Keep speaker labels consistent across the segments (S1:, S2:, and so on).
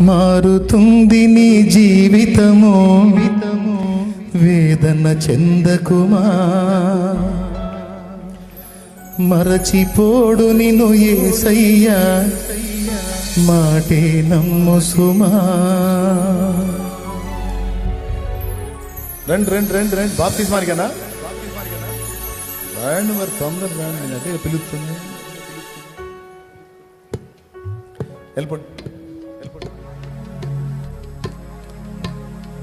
S1: మారుతుంది నీ జీవితము. వేదన చెందకుమా? మరచిపోడు నిను ఏసయ్యా. మాటే నమ్ము సుమా
S2: రండి రండి రండి రండి. బాప్తిస్మానికనా? రండి మరి తొందరగా రండి అదే పిలుస్తుంది. వెళ్ళిపోండి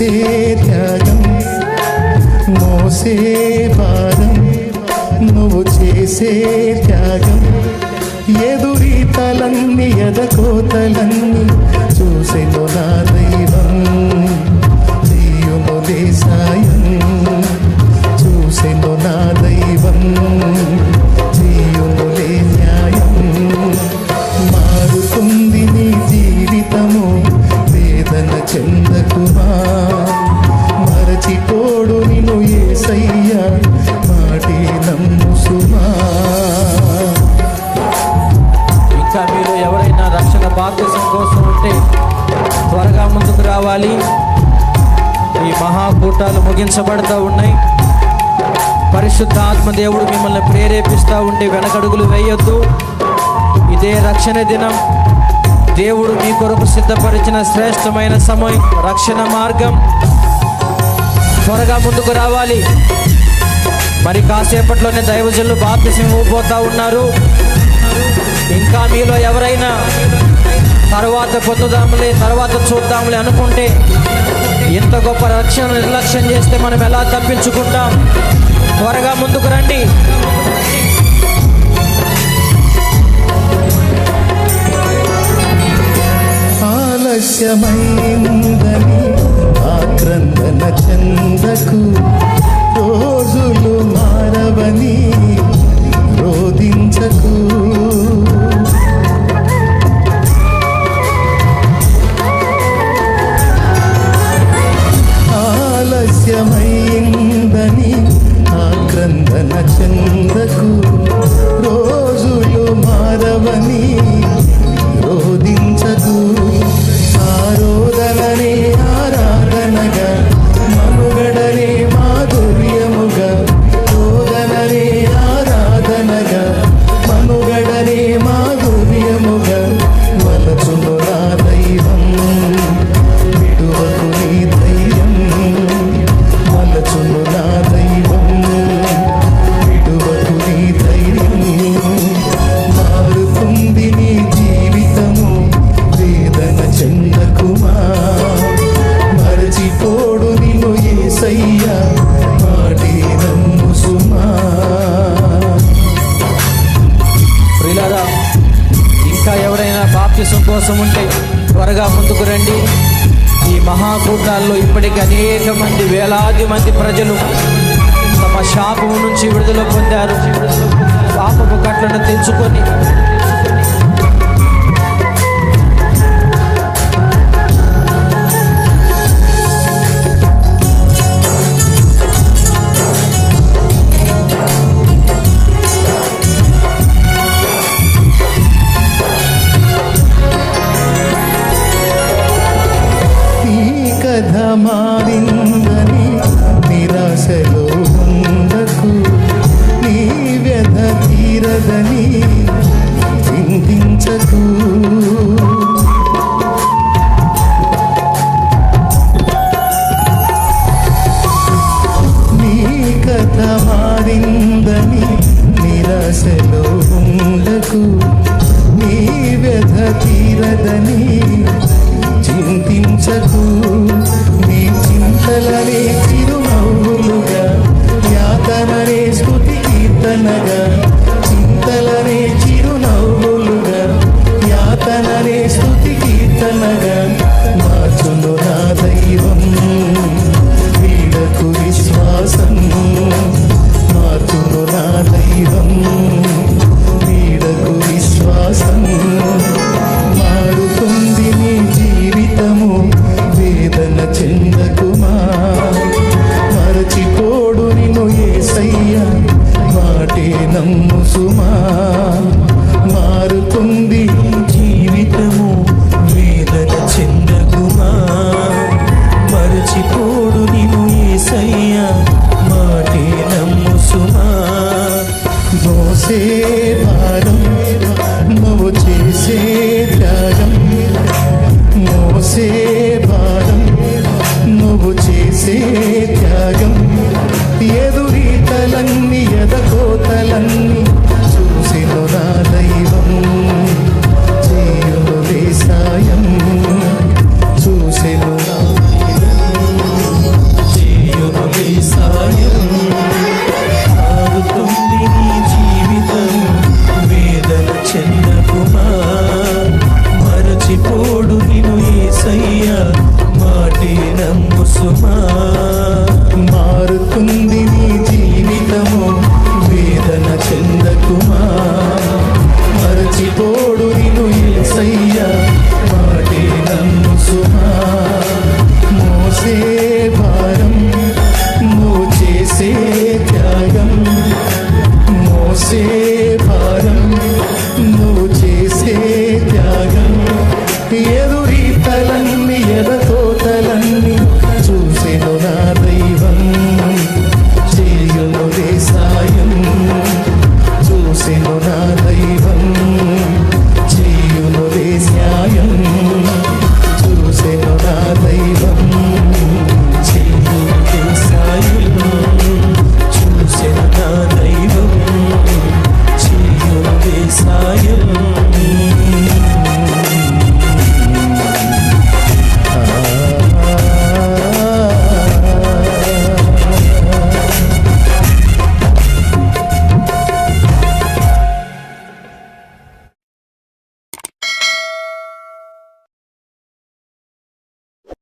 S1: చేసే త్యాగం మోసే భారం నువ్వు చేసే త్యాగం. ఎదురీతలన్నీ ఎదకోతలన్నీ చూసే నా దైవం చెయ్యుములే సాయం
S3: ముందుకు ఈ మహాకూటాలు ముగించబడతా ఉన్నాయి. పరిశుద్ధ ఆత్మదేవుడు మిమ్మల్ని ప్రేరేపిస్తూ ఉంటే వెనకడుగులు వేయొద్దు. ఇదే రక్షణ దినం. దేవుడు మీ కొరకు సిద్ధపరిచిన శ్రేష్టమైన సమయం రక్షణ మార్గం. త్వరగా ముందుకు రావాలి. మరి కాసేపట్లోనే దైవజనులు బాప్తిసం పోతా ఉన్నారు. ఇంకా మీలో ఎవరైనా తర్వాత పొందుదాములే తర్వాత చూద్దాములే అనుకుంటే ఇంత గొప్ప రక్షణ నిర్లక్ష్యం చేస్తే మనం ఎలా తప్పించుకుంటాం? త్వరగా ముందుకు రండి.
S1: ఆలస్యమైందని
S3: విశ్వాసం ఉంటే త్వరగా ముందుకు రండి. ఈ మహాకూటాల్లో ఇప్పటికీ అనేక మంది వేలాది మంది ప్రజలు తమ శాపము నుంచి విడుదల పొందారు. పాపపు కట్లను తెంచుకొని
S1: మారిందని నిరాశలో ఉండకు. నీ వ్యధ తీరదని చింతించకు. నీ కథ మారిందని నిరాశలో ఉండకు. నీ వ్యధ తీరదని చింతించకు. నమ్ము సుమా. మారుతుంది
S4: జీవితము వేదన చెందకుమా మరచిపోడు నిను ఏసయ్యా మాటే నమ్ము సుమా.
S1: దోసే ಕಲನ್ನು